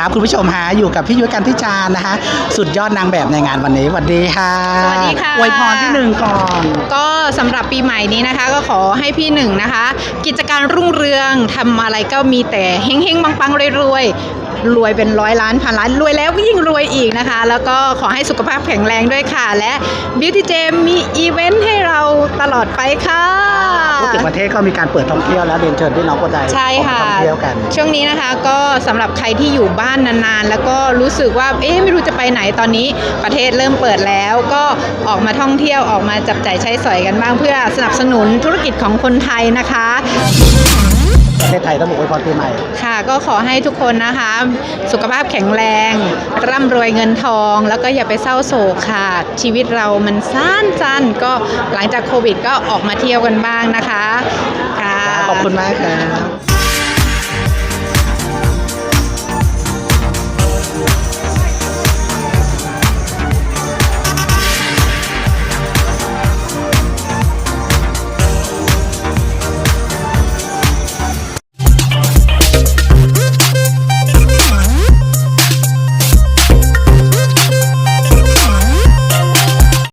ครับคุณผู้ชมฮะอยู่กับพี่ยุ้ยกันทิจารนะคะ สุดยอดนางแบบในงานวันนี้สวัสดีค่ะสวัสดีค่ะอวยพรที่หนึ่งก่อนก็สำหรับปีใหม่นี้นะคะ ก็ขอให้พี่หนึ่งนะคะ กิจการรุ่งเรืองทำอะไรก็มีแต่เฮงๆปังๆรวยๆรวยเป็นร้อยล้านพันล้านรวยแล้วยิ่งรวยอีกนะคะ แล้วก็ขอให้สุขภาพแข็งแรงด้วยค่ะ และ Beauty Jam มีอีเวนต์ให้เราตลอดไปค่ะ พูดถึงประเทศก็มีการเปิดท่องเที่ยวแล้วเรียนเชิญพี่น้องคนใดใช่ค่ะออกมาท่องเที่ยวกัน ช่วงนี้นะคะก็สำหรับใครที่อยู่บ้านนานๆ แล้วก็รู้สึกว่าเอ๊ะไม่รู้จะไปไหนตอนนี้ประเทศเริ่มเปิดแล้ว ก็ออกมาท่องเที่ยวออกมาจับจ่ายใช้สอยกันบ้างเพื่อสนับสนุนธุรกิจของคนไทยนะคะ ประเทศไทยต้องบอกอวยพรปีใหม่ ค่ะก็ขอให้ทุกคนนะคะ สุขภาพแข็งแรง ร่ำรวยเงินทอง แล้วก็อย่าไปเศร้าโศกค่ะ ชีวิตเรามันสั้นๆก็หลังจากโควิดก็ออกมาเที่ยวกันบ้างนะคะค่ะขอบคุณมากครับ